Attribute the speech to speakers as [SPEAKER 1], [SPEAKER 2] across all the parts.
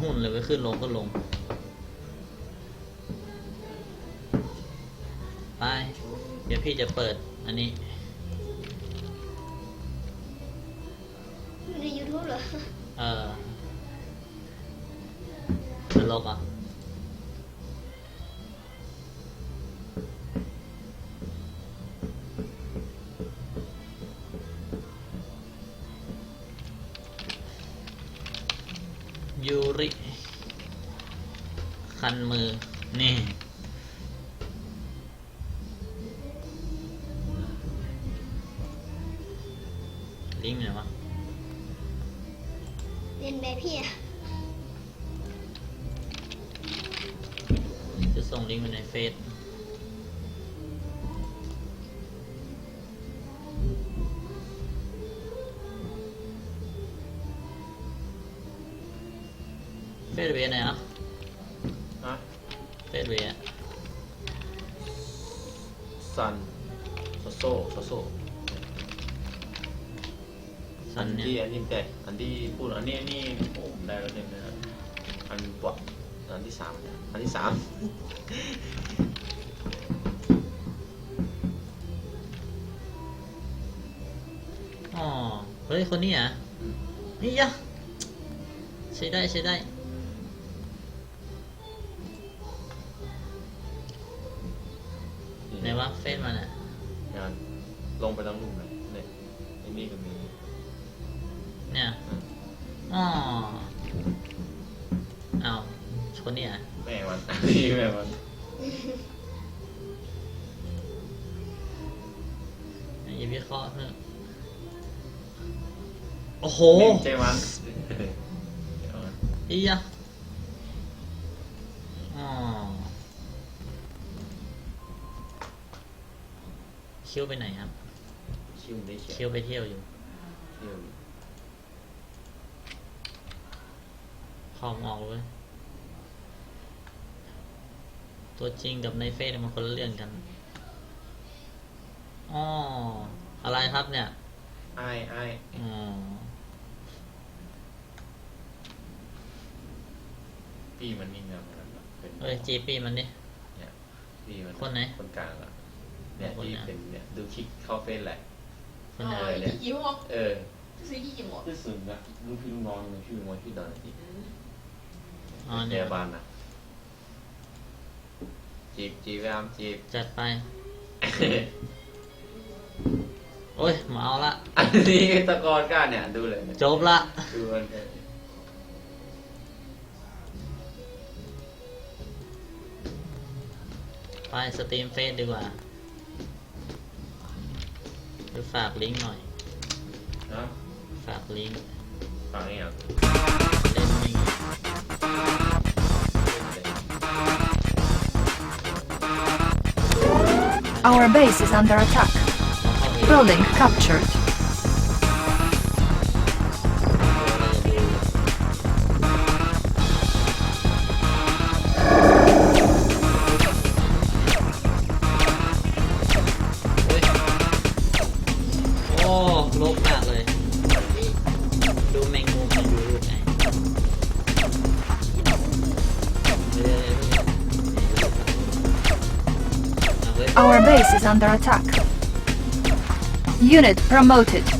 [SPEAKER 1] หุ้นเลยไปขึ้นลงก็ลง ไป เดี๋ยวพี่จะเปิดอันนี้
[SPEAKER 2] ใน YouTube เหรอ
[SPEAKER 1] เออตลกอะ ยูริ คันมือ นี่ ลิงก์ไหนวะ
[SPEAKER 2] เรียนแบบพี่อะ
[SPEAKER 1] จะส่งลิงก์ไปในเฟซ ฟซเวย์ไหนอะ
[SPEAKER 3] ฮะ
[SPEAKER 1] เฟซเวย์อะ
[SPEAKER 3] ซันโซโซโซโซ
[SPEAKER 1] สั
[SPEAKER 3] อั
[SPEAKER 1] น
[SPEAKER 3] น
[SPEAKER 1] เนี่ย
[SPEAKER 3] ที่อันนี้แต่อันที่พูดอันนี้อันนี้ผมได้แล้วเนี่ยนะอันปะอันที่สามเนี่ยอันที่สาม
[SPEAKER 1] อ๋อเฮ้ยคนนี้อะนี่ยะใช้ได้ใช้ได้ ไหนวะเฟซมันอะ
[SPEAKER 3] งานลงไปทั้งรูปเลยเนี่ยไอ้นี่ก็มี
[SPEAKER 1] เนี่ย
[SPEAKER 3] อืม
[SPEAKER 1] อ๋อเอาคนนี้อะ
[SPEAKER 3] แม่มัน นี่แม่มัน
[SPEAKER 1] อย่าวิเคราะห์เถอะโอ้โห
[SPEAKER 3] นี่ใช่มันเดี๋ยวนะ
[SPEAKER 1] อียะ คิวไปไหนครับ
[SPEAKER 3] คิวได้เขียน
[SPEAKER 1] คิวไปเที่ยวอยู่
[SPEAKER 3] คิว
[SPEAKER 1] คอมออกเลย ตัวจริงกับในเฟซเนี่ยมันคนละเรื่องกันอ๋ออะไรครับเนี่ย
[SPEAKER 3] ไอ้ไอ้
[SPEAKER 1] อ๋อ
[SPEAKER 3] พี่มันนี่นะมันแบบเป็น
[SPEAKER 1] เอ้ยจีปีมันดิ
[SPEAKER 3] เนี่ยพี่มัน
[SPEAKER 1] คนไหน
[SPEAKER 3] คนกลางอะ เนี่ย
[SPEAKER 1] คน
[SPEAKER 3] ที่
[SPEAKER 1] ไหน
[SPEAKER 3] เป็นเนี่ยดูคลิกเข้าเฟซแหละ
[SPEAKER 1] คนไหน
[SPEAKER 3] เออ
[SPEAKER 4] 一级吗？
[SPEAKER 3] เออ
[SPEAKER 4] 这是一级吗？
[SPEAKER 3] ที่สุดนะลูกพี่ลูกน้องมันชื่อมันชื่อดอนอีก
[SPEAKER 1] อ๋อ
[SPEAKER 3] พ
[SPEAKER 1] เนี่ย
[SPEAKER 3] ยาบาลนะจีบจีบพยายามจีบ
[SPEAKER 1] จัดไป โอ้ยมาเอาละ
[SPEAKER 3] อันนี้ตะกอนก้านเนี่ยดูเลยเนี่ย
[SPEAKER 1] จบละ
[SPEAKER 3] ดูมันเออ
[SPEAKER 1] ไปสตรีมเฟซดีกว่า หรือฝากลิงก์หน่อย
[SPEAKER 3] นะ
[SPEAKER 1] ฝากลิงก์
[SPEAKER 3] ฟังเนี่ย
[SPEAKER 1] เล่นมิง
[SPEAKER 5] Our base is under attack.
[SPEAKER 1] ต้องเข้าไป
[SPEAKER 5] Building captured.
[SPEAKER 1] ลบมากเลย ดูแมงมุมมันอยู่รูปไหนเฮ้ยเอาเว้ย
[SPEAKER 5] Our base is under attack. Unit promoted.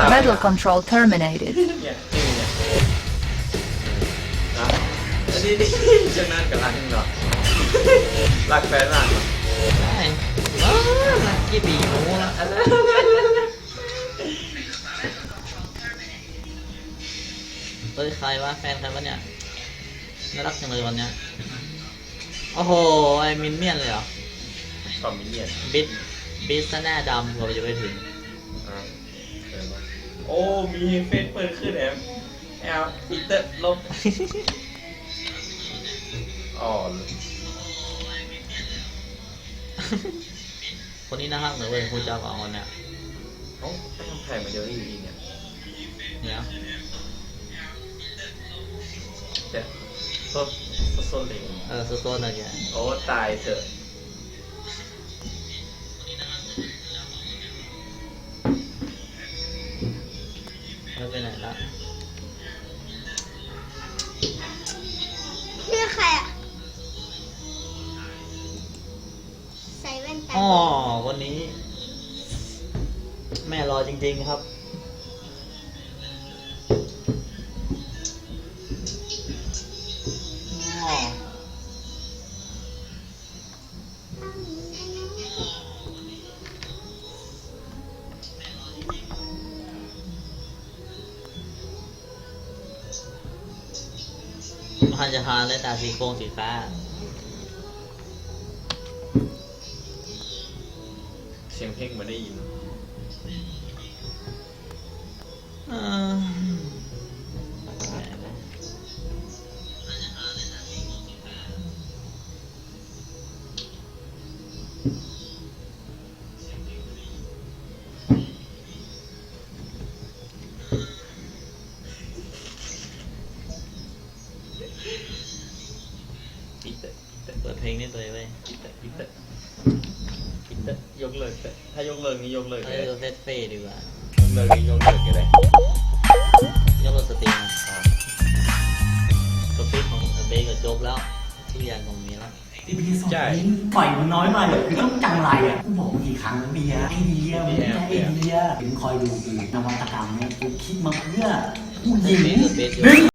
[SPEAKER 3] ไอ้หน้าตา
[SPEAKER 5] Medal control terminated.
[SPEAKER 3] เนี่ยนี่เนี่ยนะอันนี้นี่จะนั่นกับรักเหรอรักแฟนรักเหรอ
[SPEAKER 1] ได้ว้าวลักกี้บีหมูละเฮ้ยใครวะแฟนใครวะเนี่ยน่ารักจังเลยวันเนี้ยโอ้โหไอ้มินเนี่ยนเลยเหรอ
[SPEAKER 3] ก็มิเนียน
[SPEAKER 1] บิดบิดซะหน้าดำกว่าจะไปถึง
[SPEAKER 3] อะเออวะ โอ้ มีเฟซเปิดขึ้นแอมแอลอินเตอร์ลบอ๋อ
[SPEAKER 1] คนนี้น่ารักเลยเว้ยคุณจำเอาคนเนี้ย
[SPEAKER 3] เอ้าไปทำไข่มาเยอะอยู่ดีเนี่ย
[SPEAKER 1] เนี่ย
[SPEAKER 3] เจ๊ต้นต้นเหลง
[SPEAKER 1] เออโซๆหน่อยแก
[SPEAKER 3] โอ้ตายเถอะ
[SPEAKER 6] ชื่อใครอะใส่แว่นตา
[SPEAKER 1] อ๋อวันนี้ แม่รอจริง ๆ ครับ พันจะทานเลยตาสีโครงสีฟ้า
[SPEAKER 3] เสียงเพลงมาได้ยิน
[SPEAKER 1] เออ งนี่ตัวเองเว้ย
[SPEAKER 3] อินเตอร์อินเตอร์อินเตอร์ยกเลิกเถอะถ้ายกเลิกนี่ยกเลิก
[SPEAKER 1] เอ
[SPEAKER 3] เลย
[SPEAKER 1] อเฟสเฟ่ดีกว่า
[SPEAKER 3] ยกเลิกนี่ยกเลิกกันเลย
[SPEAKER 1] ยกเลิกสตรีม
[SPEAKER 3] อ่า
[SPEAKER 1] สตรีมของเบย์ก็จบแล้วทุกอย่างตรงนี้แล้ว
[SPEAKER 7] ไอ้เบียร์สองนี้ปล่อยมันน้อยไปเลยคือต้องจังไรอะกูบอกมึงกี่ครั้งแล้วเบียร์ไอเดียมึงไม่ใช่ไอเดียมึงคอยดูกูนวัตกรรมเนี่ยกูคิดมาเพื่อผู้หญิง
[SPEAKER 1] เบย์เบย์
[SPEAKER 7] ดึง